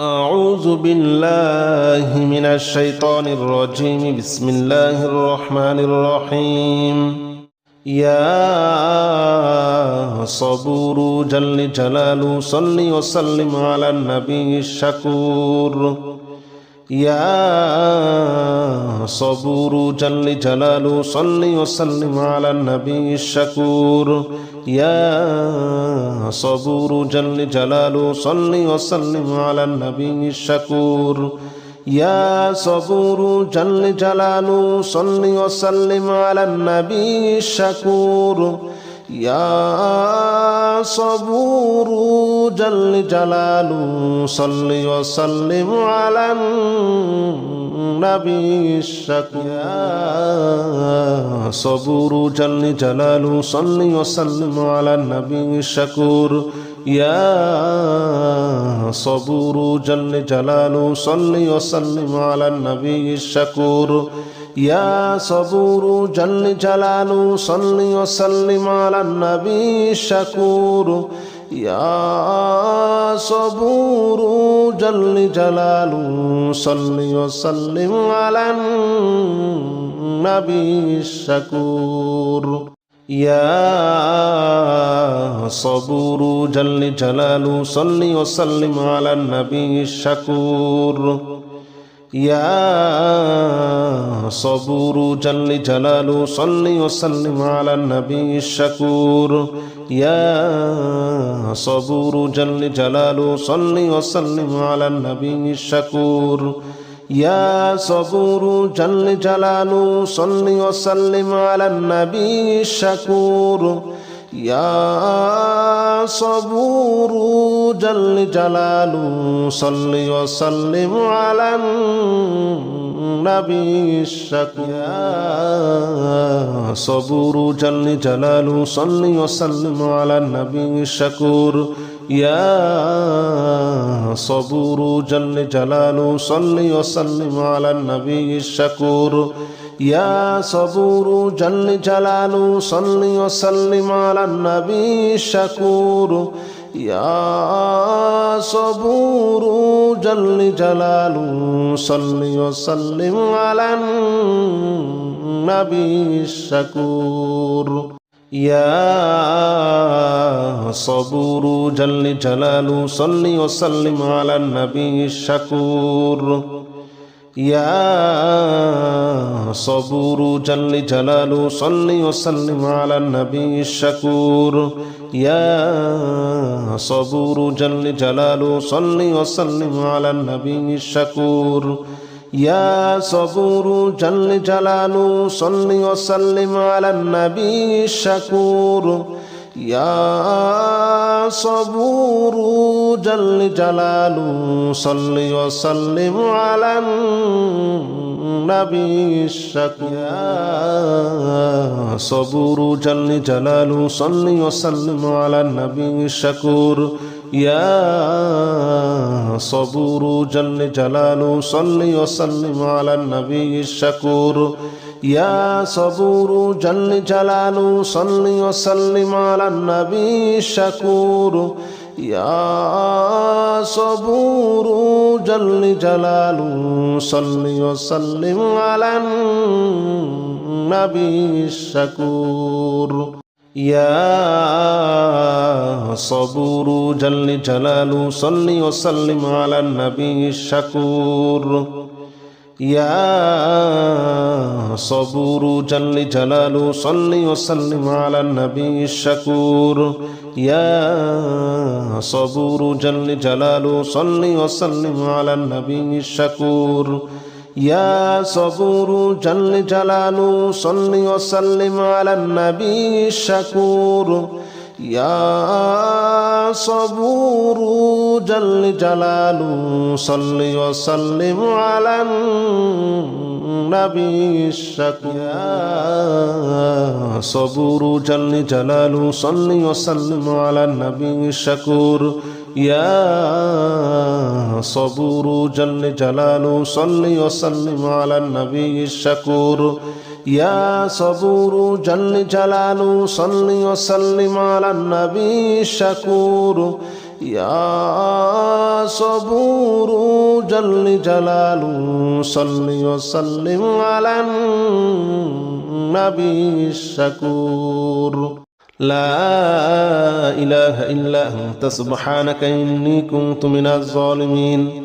أعوذ بالله من الشيطان الرجيم بسم الله الرحمن الرحيم يا صبور جل جلاله صل وسلم على النبي الشكور يا صبور جل جلاله صل وسلم على النبي الشكور يا صبور جل جلاله صل وسلم على النبي الشكور يا صبور جل جلاله صل وسلم على النبي الشكور يا صبور جل جلاله صل وسلم على النبي الشكور يا صبور جل جلاله صل وسلم على النبي الشكور يا صبور جل جلاله صل وسلم على النبي الشكور يا صبور جل جلاله صل وسلم على النبي الشكور يا صبور جل جلاله صل وسلم على النبي الشكور يا صبور جل جلاله صل وسلم على النبي الشكور يا صبور جل جلاله صل وسلم على النبي الشكور يا صبور جل جلاله صل وسلم على النبي الشكور يا صبور جل جلاله صل وسلم على النبي الشكور يا صبور جل جلاله صل وسلم على النبي الشكور يا صبور جل جلاله صل وسلم على النبي الشكور يا صبور جل جلاله صل وسلم على النبي الشكور يا صبور جل جلاله صل وسلم على النبي الشكور يا صبور جل جلاله صل وسلم على النبي الشكور يا صبور جل جلاله صل وسلم على النبي الشكور يا صبور جل جلاله صل وسلم على النبي الشكور يا صبور جل جلاله صل وسلم على النبي الشكور يا صبور جل جلاله صل وسلم على النبي الشكور يا صبور جل جلاله صل وسلم على النبي الشكور يا صبور جل جلاله صل وسلم على النبي الشكور يا صبور جل جلاله صل وسلم على النبي الشكور يا صبور جل جلاله صل وسلم على النبي الشكور يا صبور جل جلاله صل وسلم على النبي الشكور يا صبور جل جلاله صل وسلم على النبي الشكور يا صبور جل جلاله صل وسلم على النبي الشكور يا صبور جل جلاله صل وسلم على النبي الشكور يا صبور جل جلاله صل وسلم على النبي الشكور يا صبور جل جلاله صل وسلم على النبي الشكور يا صبور جل جلاله صل وسلم على النبي الشكور يا صبور جل جلاله صل وسلم على النبي الشكور يا صبور جل جلاله صل وسلم على النبي الشكور. يا صبور جل جلاله صل وسلم على النبي الشكور. لا إله إلا أنت سبحانك إني كنت من الظالمين.